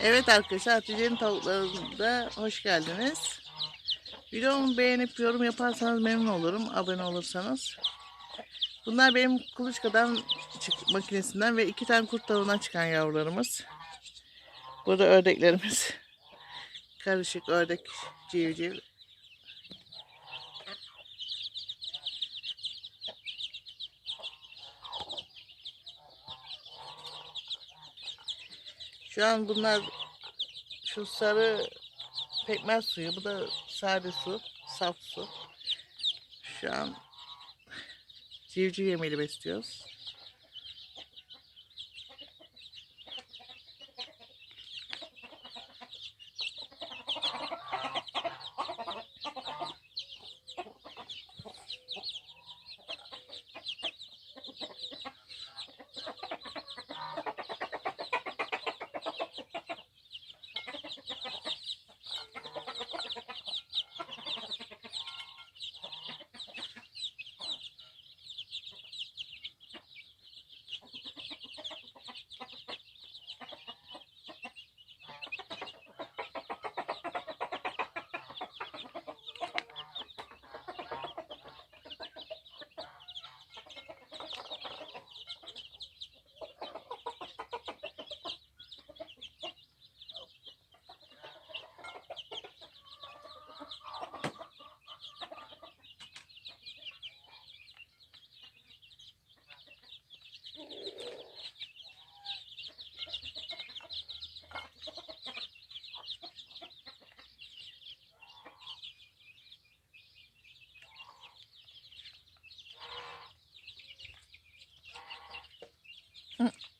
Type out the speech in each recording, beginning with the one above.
Evet arkadaşlar Hatice'nin tavuklarında hoş geldiniz. Videomu beğenip yorum yaparsanız memnun olurum. Abone olursanız. Bunlar benim kuluçkadan makinesinden ve iki tane kurt tavuğundan çıkan yavrularımız. Burada ördeklerimiz. Karışık ördek civciv. Şu an bunlar şu sarı pekmez suyu. Bu da sade su. Saf su. Şu an civciv yemeli besliyoruz.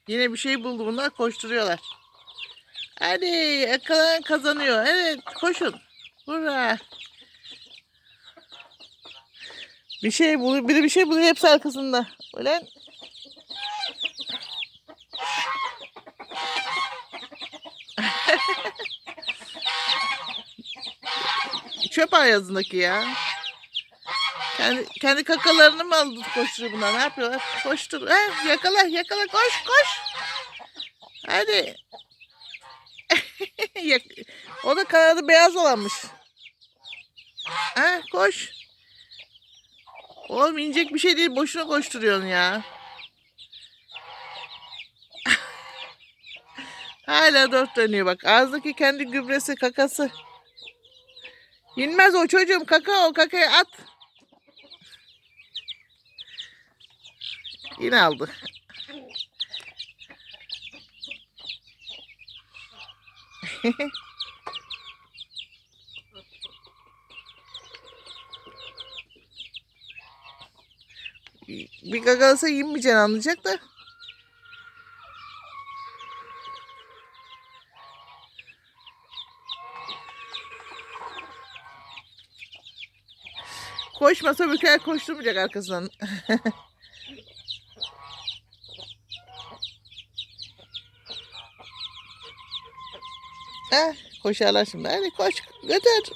Yine bir şey buldu bunlar koşturuyorlar. Hadi yakalayan kazanıyor. Evet koşun. Hurra. Bir şey buluyor. Biri bir şey buluyor hepsi arkasında. Ulan. Çöp ayazındaki ya. Kendi, kendi kakalarını mı aldı koşturuyor bunlar? Ne yapıyorlar? Koştur. Ha, yakala yakala koş koş. Hadi. O da kanadı beyaz olanmış. Ha koş. Oğlum inecek bir şey değil. Boşuna koşturuyorsun ya. Hala dört dönüyor bak. Ağızdaki kendi gübresi kakası. İnmez o çocuğum. Kaka o kakayı at. Yine aldı. Bir gagalasa yemeyeceğini anlayacak da. Koşmasa büker koşturmayacak arkasından. Eh, koşarlar şimdi. Hadi koş götür.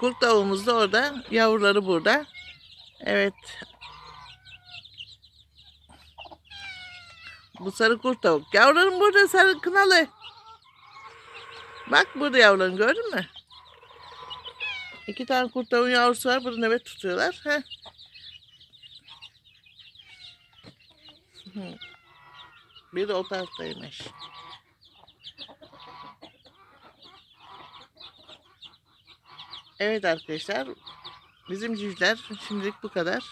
Kurt tavuğumuz da orada. Yavruları burada. Evet. Bu sarı kurt tavuk. Yavrularım burada sarı kınalı. Bak burada yavrularını gördün mü? İki tane kurt tavuğun yavrusu var. Burada nöbet tutuyorlar. Heh. Bir de o taraftaymış. Evet arkadaşlar. Bizim civcivler şimdilik bu kadar.